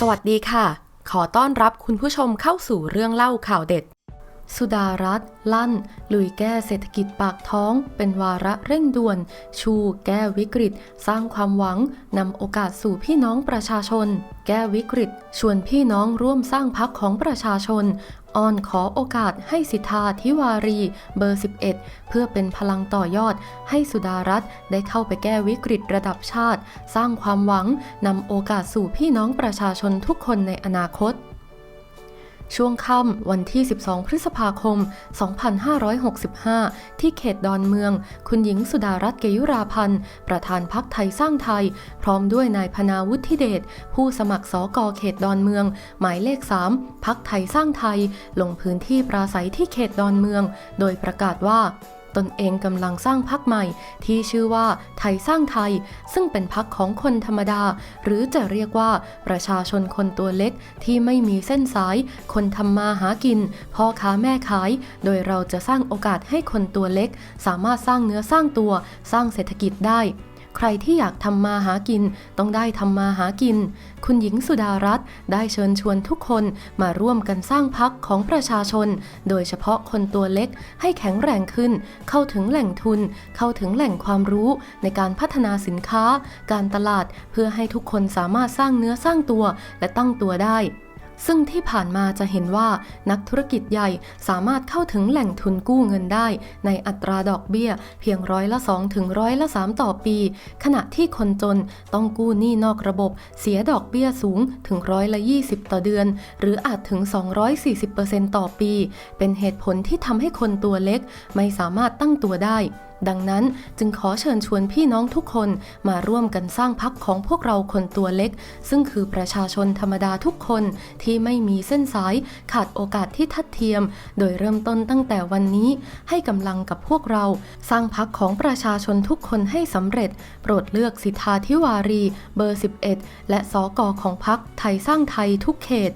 สวัสดีค่ะ ขอต้อนรับคุณผู้ชมเข้าสู่เรื่องเล่าข่าวเด็ด สุดารัตน์ลั่น ลุยแก้เศรษฐกิจปากท้อง เป็นวาระเร่งด่วน ชูแก้วิกฤต สร้างความหวังนำโอกาสสู่พี่น้องประชาชน แก้วิกฤต ชวนพี่น้องร่วมสร้างพักของประชาชน อ้อนขอโอกาสให้สิทธาธิวารีเบอร์ 11 เพื่อเป็นพลังต่อยอดให้สุดารัตน์ได้เข้าไปแก้วิกฤตระดับชาติ สร้างความหวังนำโอกาสสู่พี่น้องประชาชนทุกคนในอนาคต ช่วงค่ำวันที่ 12 พฤษภาคม 2565 ที่เขตดอนเมือง คุณหญิงสุดารัตน์เกยุราพันธ์ ประธานพักไทยสร้างไทย พร้อมด้วยนายพนาวุฒิเดช ผู้สมัครสอกอเขตดอนเมือง หมายเลข 3 พักไทยสร้างไทย ลงพื้นที่ปราศัยที่เขตดอนเมือง โดยประกาศว่า ตนเองกำลังสร้างพักใหม่ ที่ชื่อว่าไทยสร้างไทย ซึ่งเป็นพักของคนธรรมดา หรือจะเรียกว่าประชาชนคนตัวเล็กที่ไม่มีเส้นสาย คนทำมาหากิน พ่อค้าแม่ขาย โดยเราจะสร้างโอกาสให้คนตัวเล็ก สามารถสร้างเนื้อสร้างตัว สร้างเศรษฐกิจได้ ใครที่อยากทำมาหากินต้องได้ทำมาหากิน คุณหญิงสุดารัตน์ได้เชิญชวนทุกคนมาร่วมกันสร้างพักของประชาชน โดยเฉพาะคนตัวเล็กให้แข็งแรงขึ้น เข้าถึงแหล่งทุน เข้าถึงแหล่งความรู้ในการพัฒนาสินค้า การตลาดเพื่อให้ทุกคนสามารถสร้างเนื้อสร้างตัวและตั้งตัวได้ ซึ่งที่ผ่านมาจะเห็นว่านักธุรกิจใหญ่สามารถเข้าถึงแหล่งทุนกู้เงินได้ ในอัตราดอกเบี้ย เพียงร้อยละ2ถึงร้อยละ3ต่อปี ขณะที่คนจนต้องกู้หนี้นอกระบบ เสียดอกเบี้ยสูงถึงร้อยละ 20 ต่อเดือน หรืออาจถึง 240%ต่อปี เป็นเหตุผลที่ทำให้คนตัวเล็กไม่สามารถตั้งตัวได้ดังนั้นจึงขอเชิญชวนพี่น้องทุกคนมาร่วมกันสร้างพักของพวกเราคนตัวเล็ก ซึ่งคือประชาชนธรรมดาทุกคนที่ไม่มีเส้นสายขาดโอกาสที่ทัดเทียม โดยเริ่มต้นตั้งแต่วันนี้ให้กำลังกับพวกเรา สร้างพักของประชาชนทุกคนให้สำเร็จ โปรดเลือกสิทธาธิวารี เบอร์ 11 และสอกอของพักไทยสร้างไทยทุกเขต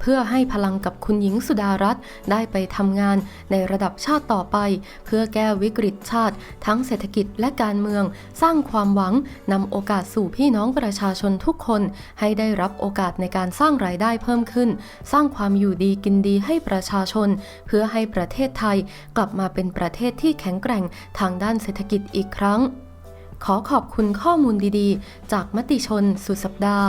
เพื่อให้พลังกับคุณหญิงสุดารัตน์ได้ไปทำงานในระดับชาติต่อไป เพื่อแก้วิกฤตชาติ ทั้งเศรษฐกิจและการเมือง สร้างความหวังนำโอกาสสู่พี่น้องประชาชนทุกคน ให้ได้รับโอกาสในการสร้างรายได้เพิ่มขึ้น สร้างความอยู่ดีกินดีให้ประชาชน เพื่อให้ประเทศไทยกลับมาเป็นประเทศที่แข็งแกร่งทางด้านเศรษฐกิจอีกครั้ง ขอขอบคุณข้อมูลดีๆ จากมติชนสุดสัปดาห์